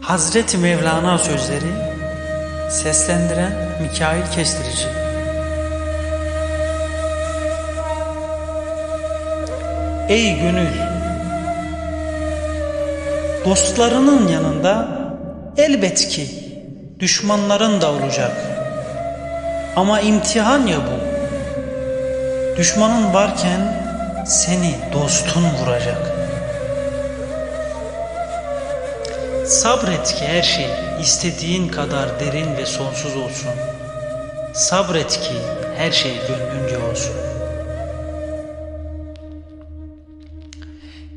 Hazreti Mevlana sözleri seslendiren Mikail Kestirici Ey gönül Dostlarının yanında elbet ki düşmanların da olacak. Ama imtihan ya bu. Düşmanın varken seni dostun vuracak. Sabret ki her şey istediğin kadar derin ve sonsuz olsun. Sabret ki her şey gönlünce olsun.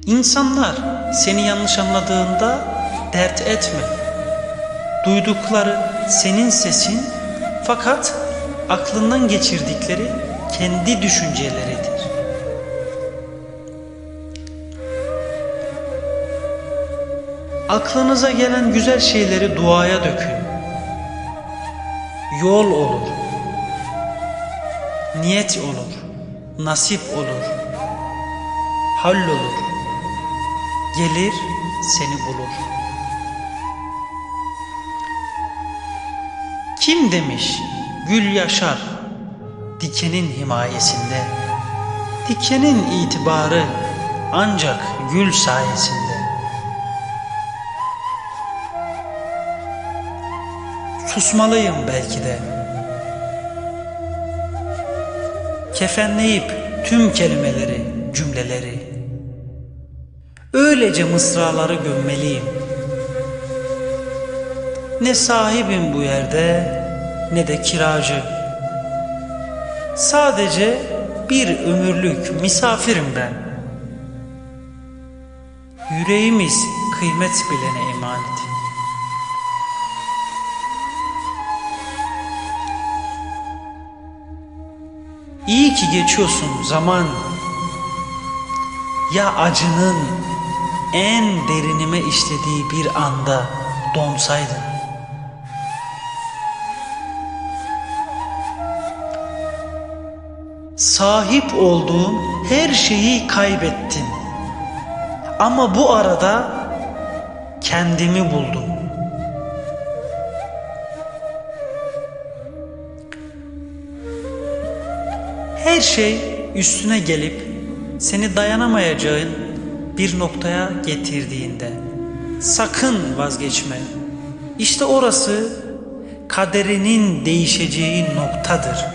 İnsanlar seni yanlış anladığında dert etme. Duydukları senin sesin fakat aklından geçirdikleri kendi düşünceleridir. Aklınıza gelen güzel şeyleri duaya dökün. Yol olur. Niyet olur. Nasip olur. Hallolur. Gelir seni bulur. Kim demiş gül yaşar dikenin himayesinde. Dikenin itibarı ancak gül sayesinde. Susmalıyım belki de. Kefenleyip tüm kelimeleri, cümleleri. Öylece mısraları gömmeliyim. Ne sahibim bu yerde ne de kiracı. Sadece bir ömürlük misafirim ben. Yüreğimiz kıymet bilene emanet. İyi ki geçiyorsun zaman. Ya acının en derinime işlediği bir anda donsaydın. Sahip olduğum her şeyi kaybettim. Ama bu arada kendimi buldum. Her şey üstüne gelip seni dayanamayacağın bir noktaya getirdiğinde sakın vazgeçme. İşte orası kaderinin değişeceği noktadır.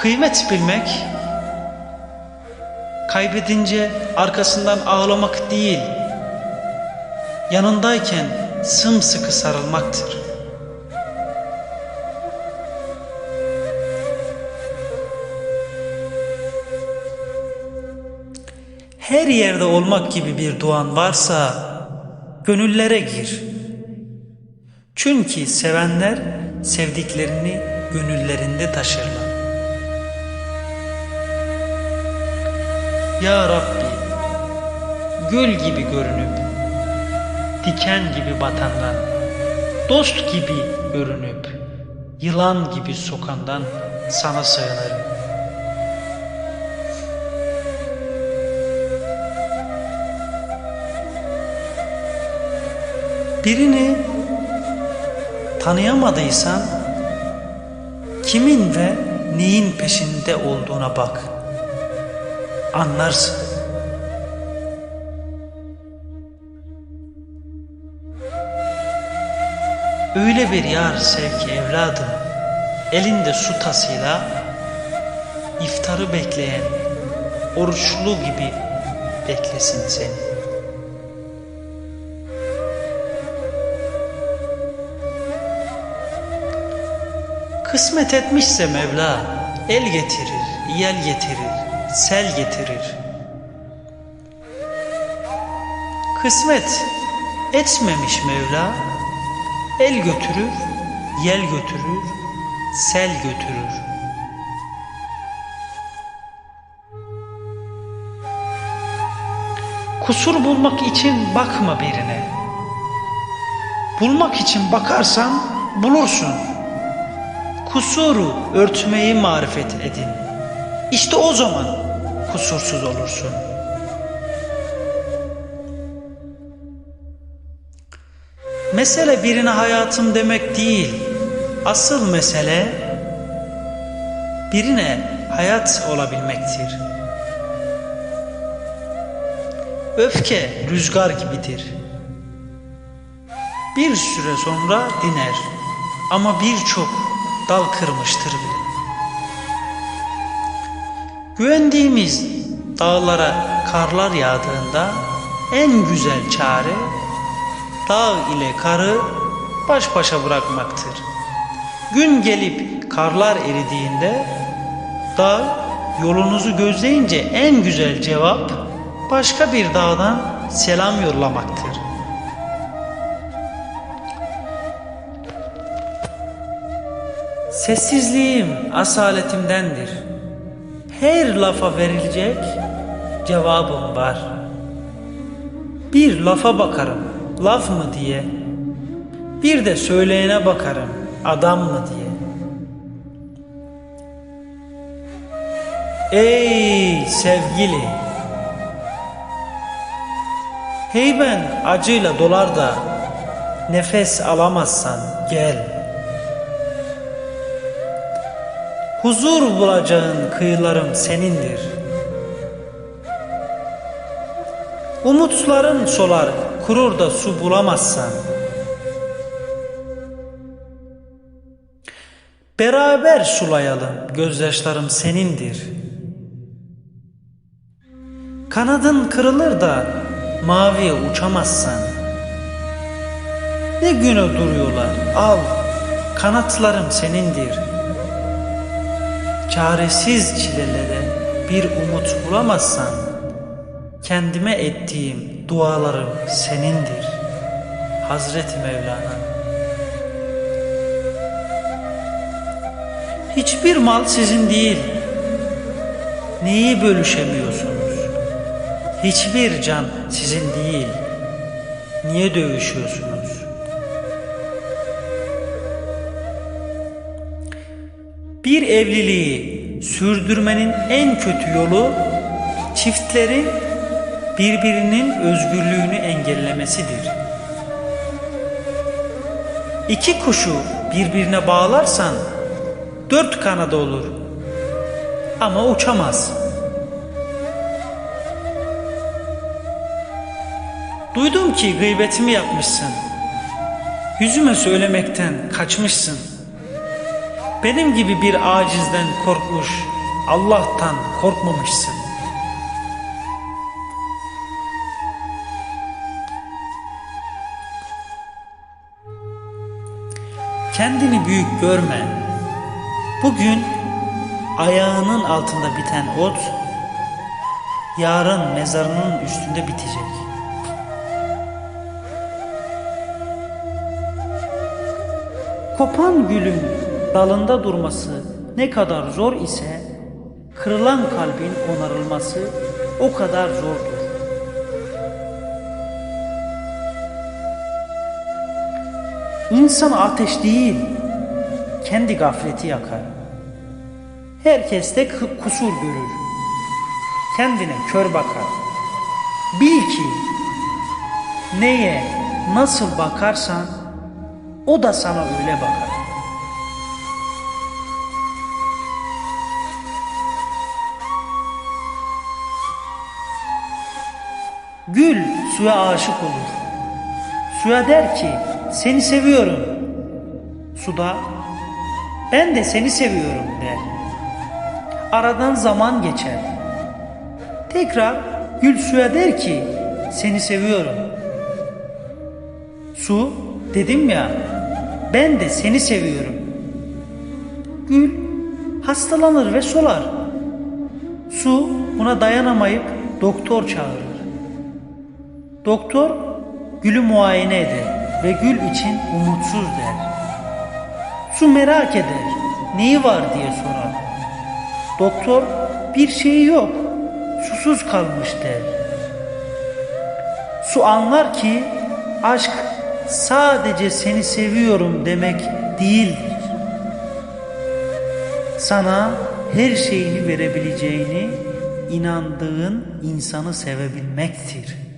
Kıymet bilmek kaybedince arkasından ağlamak değil, yanındayken sımsıkı sarılmaktır. Her yerde olmak gibi bir duan varsa gönüllere gir. Çünkü sevenler sevdiklerini gönüllerinde taşırlar. Ya Rabbi, gül gibi görünüp, diken gibi batandan, dost gibi görünüp, yılan gibi sokandan sana sığınırım. Birini tanıyamadıysan kimin ve neyin peşinde olduğuna bak. Anlarsın. Öyle bir yar sev ki evladım elinde su tasıyla iftarı bekleyen oruçlu gibi beklesin seni. Kısmet etmişse Mevla el getirir, yel getirir, sel getirir. Kısmet etmemiş Mevla el götürür, yel götürür, sel götürür. Kusur bulmak için bakma birine. Bulmak için bakarsan bulursun kusuru örtmeyi marifet edin. İşte o zaman kusursuz olursun. Mesele birine hayatım demek değil. Asıl mesele birine hayat olabilmektir. Öfke rüzgar gibidir. Bir süre sonra diner ama birçok dal kırmıştır bile. Güvendiğimiz dağlara karlar yağdığında en güzel çare dağ ile karı baş başa bırakmaktır. Gün gelip karlar eridiğinde dağ yolunuzu gözleyince en güzel cevap başka bir dağdan selam yollamaktır. Sessizliğim asaletimdendir. Her lafa verilecek cevabım var. Bir lafa bakarım, laf mı diye. Bir de söyleyene bakarım, adam mı diye. Ey sevgili! Heyben acıyla dolar da nefes alamazsan gel. Huzur bulacağın kıyılarım senindir. Umutların solar, kurur da su bulamazsan. Beraber sulayalım, gözyaşlarım senindir. Kanadın kırılır da maviye uçamazsan. Ne güne duruyorlar, al, kanatlarım senindir.'' Çaresiz çilelere bir umut bulamazsan kendime ettiğim dualarım senindir Hazreti Mevlana. Hiçbir mal sizin değil. Neyi bölüşemiyorsunuz? Hiçbir can sizin değil. Niye dövüşüyorsunuz? Bir evliliği sürdürmenin en kötü yolu çiftlerin birbirinin özgürlüğünü engellemesidir. İki kuşu birbirine bağlarsan dört kanadı olur ama uçamaz. Duydum ki gıybetimi yapmışsın. Yüzüme söylemekten kaçmışsın. Benim gibi bir acizden korkmuş, Allah'tan korkmamışsın. Kendini büyük görme. Bugün ayağının altında biten ot, yarın mezarının üstünde bitecek. Kopan gülün dalında durması ne kadar zor ise kırılan kalbin onarılması o kadar zordur. İnsan ateş değil, kendi gafleti yakar. Herkes de kusur görür. Kendine kör bakar. Bil ki neye nasıl bakarsan o da sana öyle bakar. Gül suya aşık olur. Suya der ki seni seviyorum. Suda ben de seni seviyorum der. Aradan zaman geçer. Tekrar gül suya der ki seni seviyorum. Su dedim ya ben de seni seviyorum. Gül hastalanır ve solar. Su buna dayanamayıp doktor çağırır. Doktor gülü muayene eder ve gül için umutsuz der. Su merak eder, neyi var diye sorar. Doktor bir şeyi yok, susuz kalmış der. Su anlar ki aşk sadece seni seviyorum demek değildir. Sana her şeyini verebileceğini inandığın insanı sevebilmektir.''